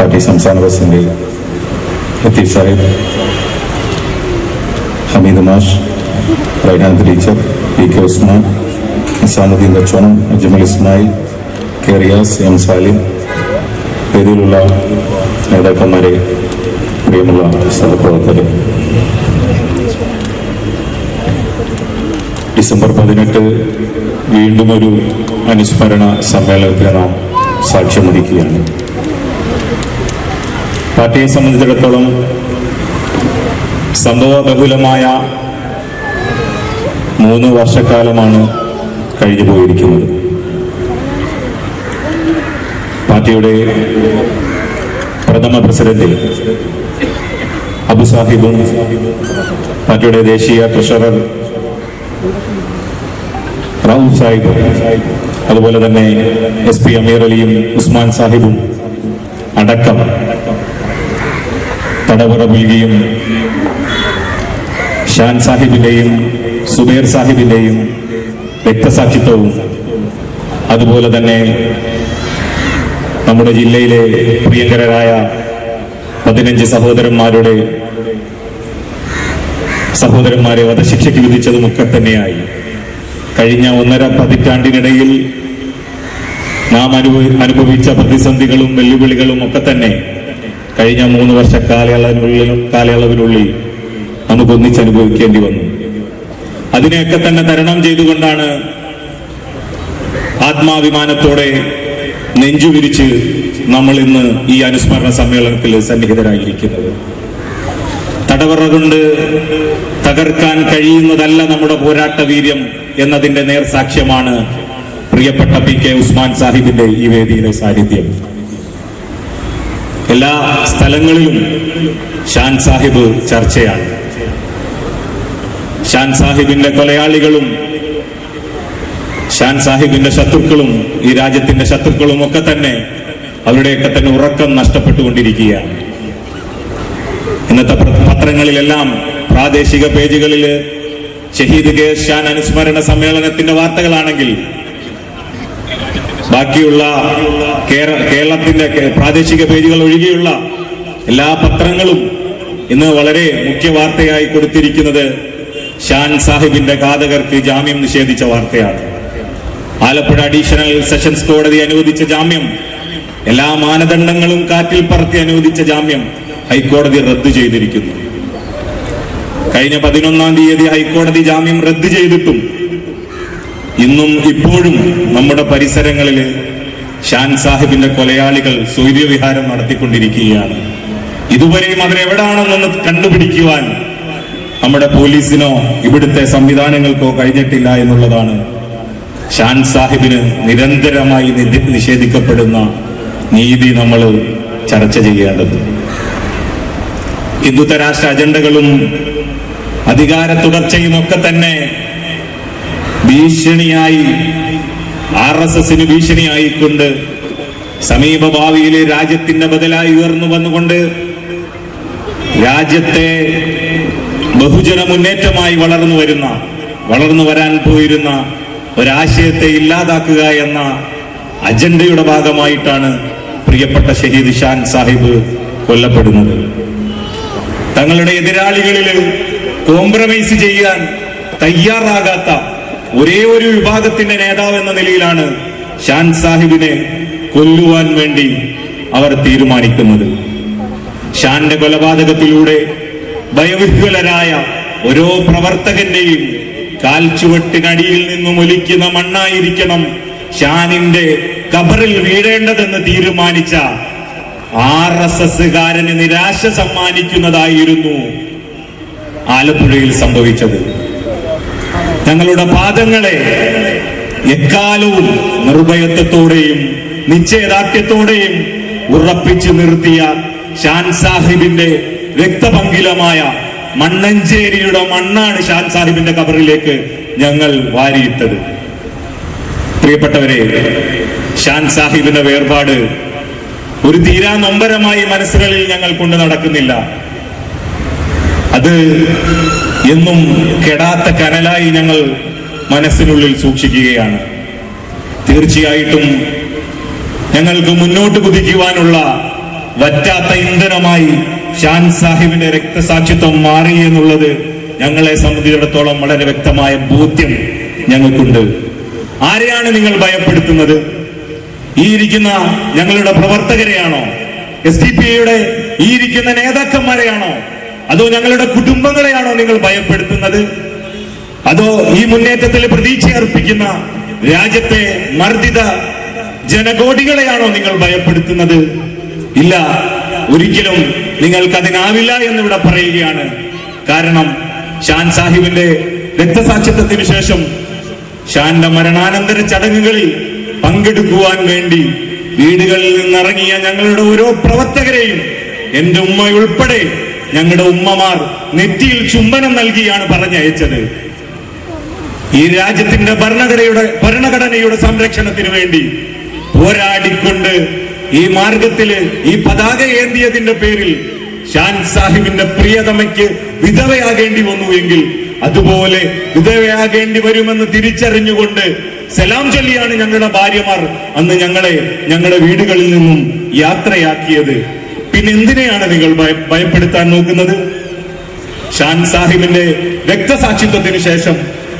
Party സംസ്ഥാന president Latheef Sahib. Hameed മാഷ് Raihan teacher P K Usman Nizamuddin Bachonam Ajmal Ismail K Riyas M Salim വേദിയിലുള്ള നേതാക്കന്മാരെ പ്രിയമുള്ള സഹപ്രവർത്തകരെ. ഡിസംബർ പതിനെട്ട് വീണ്ടും ഒരു അനുസ്മരണ സമ്മേളനത്തിന് നാം സാക്ഷ്യം വഹിക്കുകയാണ്. പാർട്ടിയെ സംബന്ധിച്ചിടത്തോളം സംഭവ ബഹുലമായ മൂന്ന് വർഷക്കാലമാണ് കഴിഞ്ഞു പോയിരിക്കുന്നത്. പാർട്ടിയുടെ പ്രഥമ പ്രസിഡന്റ് അബു സാഹിബും പാർട്ടിയുടെ ദേശീയ ട്രഷറർ റാവു സാഹിബും അതുപോലെ തന്നെ എസ് പി അമീർ അലിയും ഉസ്മാൻ സാഹിബും അടക്കം തടവറ പുൽകിയും ഷാൻ സാഹിബിന്റെയും സുബേർ സാഹിബിന്റെയും രക്തസാക്ഷിത്വവും അതുപോലെ തന്നെ നമ്മുടെ ജില്ലയിലെ പ്രിയങ്കരായ പതിനഞ്ച് സഹോദരന്മാരുടെ സഹോദരന്മാരെ വധശിക്ഷയ്ക്ക് വിധിച്ചതുമൊക്കെ തന്നെയായി. കഴിഞ്ഞ ഒന്നര പതിറ്റാണ്ടിനിടയിൽ നാം അനുഭവിച്ച പ്രതിസന്ധികളും വെല്ലുവിളികളും ഒക്കെ തന്നെ കഴിഞ്ഞ മൂന്ന് വർഷ കാലയളവിനുള്ളിൽ കാലയളവിനുള്ളിൽ നമുക്ക് ഒന്നിച്ചനുഭവിക്കേണ്ടി വന്നു. അതിനെയൊക്കെ തന്നെ തരണം ചെയ്തുകൊണ്ടാണ് ആത്മാഭിമാനത്തോടെ നെഞ്ചുവിരിച്ച് നമ്മൾ ഇന്ന് ഈ അനുസ്മരണ സമ്മേളനത്തിൽ സന്നിഹിതരായിരിക്കുന്നത്. തടവറ കൊണ്ട് തകർക്കാൻ കഴിയുന്നതല്ല നമ്മുടെ പോരാട്ട വീര്യം എന്നതിന്റെ നേർസാക്ഷ്യമാണ് പ്രിയപ്പെട്ട പി കെ ഉസ്മാൻ സാഹിബിന്റെ ഈ വേദിയിലെ സാന്നിധ്യം. എല്ലാ സ്ഥലങ്ങളിലും ഷാൻ സാഹിബ് ചർച്ചയാണ്. ഷാൻ സാഹിബിന്റെ കൊലയാളികളും ഷാൻ സാഹിബിന്റെ ശത്രുക്കളും ഈ രാജ്യത്തിന്റെ ശത്രുക്കളും ഒക്കെ തന്നെ അവരുടെയൊക്കെ തന്നെ ഉറക്കം നഷ്ടപ്പെട്ടുകൊണ്ടിരിക്കുകയാണ്. ഇന്നത്തെ പത്രങ്ങളിലെല്ലാം പ്രാദേശിക പേജുകളിൽ ഷഹീദ് കെ. ഷാൻ അനുസ്മരണ സമ്മേളനത്തിന്റെ വാർത്തകളാണെങ്കിൽ ബാക്കിയുള്ള കേര- കേരളത്തിന്റെ പ്രാദേശിക പേജുകൾ ഒഴികെയുള്ള എല്ലാ പത്രങ്ങളും ഇന്ന് വളരെ മുഖ്യ വാർത്തയായി കൊടുത്തിരിക്കുന്നത് ഷാൻ സാഹിബിന്റെ ഘാതകർക്ക് ജാമ്യം നിഷേധിച്ച വാർത്തയാണ്. ആലപ്പുഴ അഡീഷണൽ സെഷൻസ് കോടതി അനുവദിച്ച ജാമ്യം എല്ലാ മാനദണ്ഡങ്ങളും കാറ്റിൽ പറത്തി അനുവദിച്ച ജാമ്യം ഹൈക്കോടതി റദ്ദു ചെയ്തിരിക്കുന്നു. കഴിഞ്ഞ പതിനൊന്നാം തീയതി ഹൈക്കോടതി ജാമ്യം റദ്ദു ചെയ്തിട്ടും ഇന്നും ഇപ്പോഴും നമ്മുടെ പരിസരങ്ങളിൽ ഷാൻ സാഹിബിന്റെ കൊലയാളികൾ സൂര്യവിഹാരം നടത്തിക്കൊണ്ടിരിക്കുകയാണ്. ഇതുവരെയും അവരെവിടാണെന്നൊന്ന് കണ്ടുപിടിക്കുവാൻ നമ്മുടെ പോലീസിനോ ഇവിടുത്തെ സംവിധാനങ്ങൾക്കോ കഴിഞ്ഞിട്ടില്ല എന്നുള്ളതാണ്. ഷാൻ സാഹിബിന് നിരന്തരമായി നിഷേധിക്കപ്പെടുന്ന നീതി നമ്മൾ ചർച്ച ചെയ്യേണ്ടത്. ഹിന്ദുത്വ രാഷ്ട്ര അജണ്ടകളും അധികാര തുടർച്ചയും ഒക്കെ തന്നെ ഭീഷണിയായി ആർ എസ് എസിന് ഭീഷണിയായിക്കൊണ്ട് സമീപ ഭാവിയിലെ രാജ്യത്തിന്റെ ബദലായി ഉയർന്നു വന്നുകൊണ്ട് രാജ്യത്തെ ബഹുജന മുന്നേറ്റമായി വളർന്നു വരുന്ന വളർന്നു വരാൻ പോയിരുന്ന ഒരാശയത്തെ ഇല്ലാതാക്കുക എന്ന അജണ്ടയുടെ ഭാഗമായിട്ടാണ് പ്രിയപ്പെട്ട ഷഹീദ് ഷാൻ സാഹിബ് കൊല്ലപ്പെടുന്നത്. തങ്ങളുടെ എതിരാളികളിൽ കോംപ്രമൈസ് ചെയ്യാൻ തയ്യാറാകാത്ത ഒരേ ഒരു വിഭാഗത്തിന്റെ നേതാവ് എന്ന നിലയിലാണ് ഷാൻ സാഹിബിനെ കൊല്ലുവാൻ വേണ്ടി അവർ തീരുമാനിക്കുന്നത്. ഷാന്റെ കൊലപാതകത്തിലൂടെ ഭയവിഹ്വലരായ ഓരോ പ്രവർത്തകന്റെയും കാൽച്ചുവട്ടിനടിയിൽ നിന്നും ഒലിക്കുന്ന മണ്ണായിരിക്കണം ഷാനിന്റെ കബറിൽ വീഴേണ്ടതെന്ന് തീരുമാനിച്ച ആർ എസ് എസ്സുകാരന് നിരാശ സമ്മാനിക്കുന്നതായിരുന്നു ആലപ്പുഴയിൽ സംഭവിച്ചത്. തങ്ങളുടെ പാദങ്ങളെ എക്കാലവും നിർഭയത്വത്തോടെയും നിശ്ചയദാർഢ്യത്തോടെയും ഉറപ്പിച്ചു നിർത്തിയ ഷാൻ സാഹിബിന്റെ രക്തപങ്കിലമായ മണ്ണഞ്ചേരിയുടെ മണ്ണാണ് ഷാൻ സാഹിബിന്റെ കബറിലേക്ക് ഞങ്ങൾ വാരിയിട്ടത്. പ്രിയപ്പെട്ടവരെ ഷാൻ സാഹിബിന്റെ വേർപാട് ഒരു തീരാ നൊമ്പരമായി മനസ്സുകളിൽ ഞങ്ങൾ കൊണ്ടു നടക്കുന്നില്ല. അത് എന്നും കെടാത്ത കനലായി ഞങ്ങൾ മനസ്സിനുള്ളിൽ സൂക്ഷിക്കുകയാണ്. തീർച്ചയായിട്ടും ഞങ്ങൾക്ക് മുന്നോട്ട് കുതിക്കുവാനുള്ള വറ്റാത്ത ഇന്ധനമായി ഷാൻ സാഹിബിന്റെ രക്തസാക്ഷിത്വം മാറി എന്നുള്ളത് ഞങ്ങളെ സംബന്ധിച്ചിടത്തോളം വളരെ വ്യക്തമായ ബോധ്യം ഞങ്ങൾക്കുണ്ട്. ആരെയാണ് നിങ്ങൾ ഭയപ്പെടുത്തുന്നത്? ഈ ഇരിക്കുന്ന ഞങ്ങളുടെ പ്രവർത്തകരെയാണോ? എസ് ഡി പി ഐയുടെ ഈ ഇരിക്കുന്ന നേതാക്കന്മാരെയാണോ? അതോ ഞങ്ങളുടെ കുടുംബങ്ങളെയാണോ നിങ്ങൾ ഭയപ്പെടുത്തുന്നത്? അതോ ഈ മുന്നേറ്റത്തിൽ പ്രതീക്ഷ അർപ്പിക്കുന്ന രാജ്യത്തെ മർദ്ദിത ജനകോടികളെയാണോ നിങ്ങൾ ഭയപ്പെടുത്തുന്നത്? ഇല്ല ഒരിക്കലും നിങ്ങൾക്ക് അതിനാവില്ല എന്നിവിടെ പറയുകയാണ്. കാരണം ഷാൻ സാഹിബിന്റെ രക്തസാക്ഷിത്വത്തിന് ശേഷം ഷാന്റെ മരണാനന്തര ചടങ്ങുകളിൽ പങ്കെടുക്കുവാൻ വേണ്ടി വീടുകളിൽ നിന്നിറങ്ങിയ ഞങ്ങളുടെ ഓരോ പ്രവർത്തകരെയും എന്റെ ഉമ്മ ഉൾപ്പെടെ ഞങ്ങളുടെ ഉമ്മമാർ നെറ്റിയിൽ ചുംബനം നൽകിയാണ് പറഞ്ഞയച്ചത്. ഈ രാജ്യത്തിന്റെ ഭരണഘടനയുടെ ഭരണഘടനയുടെ സംരക്ഷണത്തിന് വേണ്ടി പോരാടിക്കൊണ്ട് ഈ മാർഗത്തിൽ ഈ പതാക ഏന്തിയതിന്റെ പേരിൽ ഷാൻ സാഹിബിന്റെ പ്രിയതമയ്ക്ക് വിധവയാകേണ്ടി വന്നു എങ്കിൽ അതുപോലെ വിധവയാകേണ്ടി വരുമെന്ന് തിരിച്ചറിഞ്ഞുകൊണ്ട് സലാം ചൊല്ലിയാണ് ഞങ്ങളുടെ ഭാര്യമാർ അന്ന് ഞങ്ങളെ ഞങ്ങളുടെ വീടുകളിൽ നിന്നും യാത്രയാക്കിയത്. പിന്നെ എന്തിനെയാണ് നിങ്ങൾ ഭയ- ഭയപ്പെടുത്താൻ നോക്കുന്നത്? ഷാൻ സാഹിബിന്റെ രക്തസാക്ഷിത്വത്തിന് ശേഷം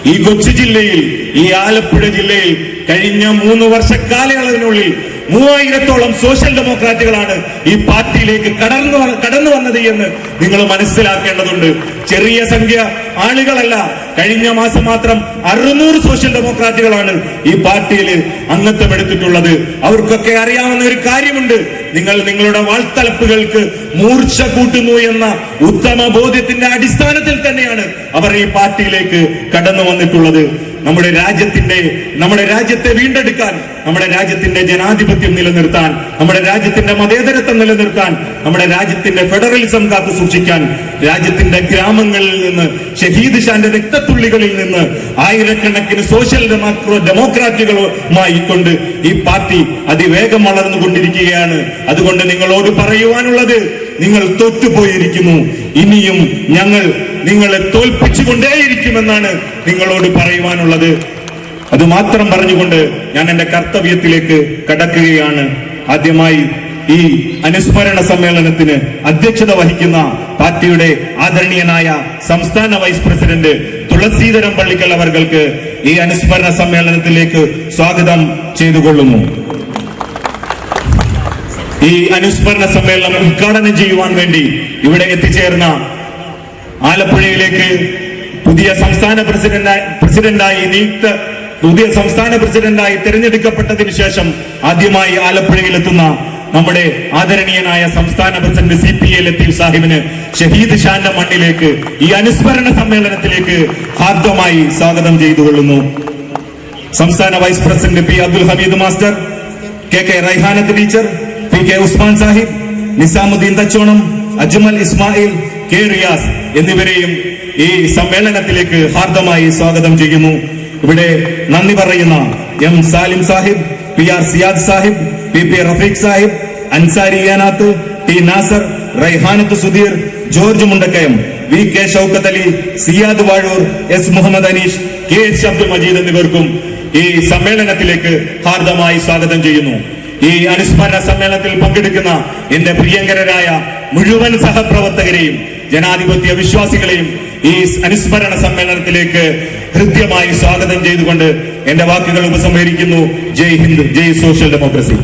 ഈ കൊച്ചു ജില്ലയിൽ ഈ ആലപ്പുഴ ജില്ലയിൽ കഴിഞ്ഞ മൂന്ന് വർഷ കാലയളവിനുള്ളിൽ മൂവായിരത്തോളം സോഷ്യൽ ഡെമോക്രാറ്റുകളാണ് ഈ പാർട്ടിയിലേക്ക് കടന്നു കടന്നു വന്നത് എന്ന് നിങ്ങൾ മനസ്സിലാക്കേണ്ടതുണ്ട്. ചെറിയ സംഖ്യ ആളുകളല്ല. കഴിഞ്ഞ മാസം മാത്രം അറുന്നൂറ് സോഷ്യൽ ഡെമോക്രാറ്റുകളാണ് ഈ പാർട്ടിയിൽ അംഗത്വം എടുത്തിട്ടുള്ളത്. അവർക്കൊക്കെ അറിയാവുന്ന ഒരു കാര്യമുണ്ട്. നിങ്ങൾ നിങ്ങളുടെ വാൾത്തലപ്പുകൾക്ക് മൂർച്ച കൂട്ടുന്നു എന്ന ഉത്തമ ബോധ്യത്തിന്റെ അടിസ്ഥാനത്തിൽ തന്നെയാണ് അവർ ഈ പാർട്ടിയിലേക്ക് കടന്നു വന്നിട്ടുള്ളത്. നമ്മുടെ രാജ്യത്തിന്റെ നമ്മുടെ രാജ്യത്തെ വീണ്ടെടുക്കാൻ നമ്മുടെ രാജ്യത്തിന്റെ ജനാധിപത്യം നിലനിർത്താൻ നമ്മുടെ രാജ്യത്തിന്റെ മതേതരത്വം നിലനിർത്താൻ നമ്മുടെ രാജ്യത്തിന്റെ ഫെഡറലിസം കാത്തു സൂക്ഷിക്കാൻ രാജ്യത്തിന്റെ ഗ്രാമങ്ങളിൽ നിന്ന് ഷഹീദ് ഷാന്റെ രക്തത്തുള്ളികളിൽ നിന്ന് ആയിരക്കണക്കിന് സോഷ്യൽ ഡെമോക്രോ ഡെമോക്രാറ്റുകളുമായി കൊണ്ട് ഈ പാർട്ടി അതിവേഗം വളർന്നുകൊണ്ടിരിക്കുകയാണ്. അതുകൊണ്ട് നിങ്ങളോട് പറയുവാനുള്ളത് നിങ്ങൾ തൊറ്റുപോയിരിക്കുന്നു ഇനിയും ഞങ്ങൾ നിങ്ങളെ തോൽപ്പിച്ചുകൊണ്ടേയിരിക്കുമെന്നാണ് നിങ്ങളോട് പറയുവാനുള്ളത്. അത് മാത്രം പറഞ്ഞുകൊണ്ട് ഞാൻ എന്റെ കർത്തവ്യത്തിലേക്ക് കടക്കുകയാണ്. ആദ്യമായി ഈ അനുസ്മരണ സമ്മേളനത്തിന് അധ്യക്ഷത വഹിക്കുന്ന പാർട്ടിയുടെ ആദരണീയനായ സംസ്ഥാന വൈസ് പ്രസിഡന്റ് തുളസീധരം പള്ളിക്കൽ അവർക്ക് ഈ അനുസ്മരണ സമ്മേളനത്തിലേക്ക് സ്വാഗതം ചെയ്തുകൊള്ളുന്നു. ഈ അനുസ്മരണ സമ്മേളനം ഉദ്ഘാടനം ചെയ്യുവാൻ വേണ്ടി ഇവിടെ എത്തിച്ചേർന്ന ആലപ്പുഴയിലേക്ക് പുതിയ സംസ്ഥാന പ്രസിഡന്റായി പ്രസിഡന്റായി നിയുക്ത പുതിയ സംസ്ഥാന പ്രസിഡന്റായി തിരഞ്ഞെടുക്കപ്പെട്ടതിന് ശേഷം ആദ്യമായി ആലപ്പുഴയിൽ എത്തുന്ന നമ്മുടെ ആദരണീയനായ സംസ്ഥാന president C P A Latheef സാഹിബിന് Shaheed ഷാന്റെ മണ്ണിലേക്ക് ഈ അനുസ്മരണ സമ്മേളനത്തിലേക്ക് ഹാർദമായി സ്വാഗതം ചെയ്തുകൊള്ളുന്നു. സംസ്ഥാന vice president P Abdul Hameed master K K Raihanath teacher P K Usman Sahib Nizamuddin Thachonam Ajmal Ismail K Riyas എന്നിവരെയും ഈ സമ്മേളനത്തിലേക്ക് ഹാർദമായി സ്വാഗതം ചെയ്യുന്നു. ഇവിടെ നന്ദി പറയുന്ന M Salim Sahib P R Siyad Sahib P P Rafeeq Sahib Ansari Yanath T Nasar Raihanath Sudheer George Mundakkayam V K Shoukath Ali Siyad Vazhoor S Muhammad Aneesh K S Abdul Majeed എന്നിവർക്കും ഈ സമ്മേളനത്തിലേക്ക് ഹാർദമായി സ്വാഗതം ചെയ്യുന്നു. ഈ അനുസ്മരണ സമ്മേളനത്തിൽ പങ്കെടുക്കുന്ന എന്റെ പ്രിയങ്കരരായ മുഴുവൻ സഹപ്രവർത്തകരെയും ജനാധിപത്യ വിശ്വാസികളെയും ഈ അനുസ്മരണ സമ്മേളനത്തിലേക്ക് ഹൃദ്യമായി സ്വാഗതം ചെയ്തുകൊണ്ട് എന്റെ വാക്കുകൾ ഉപസംഹരിക്കുന്നു. Jai Hind Jai social democracy.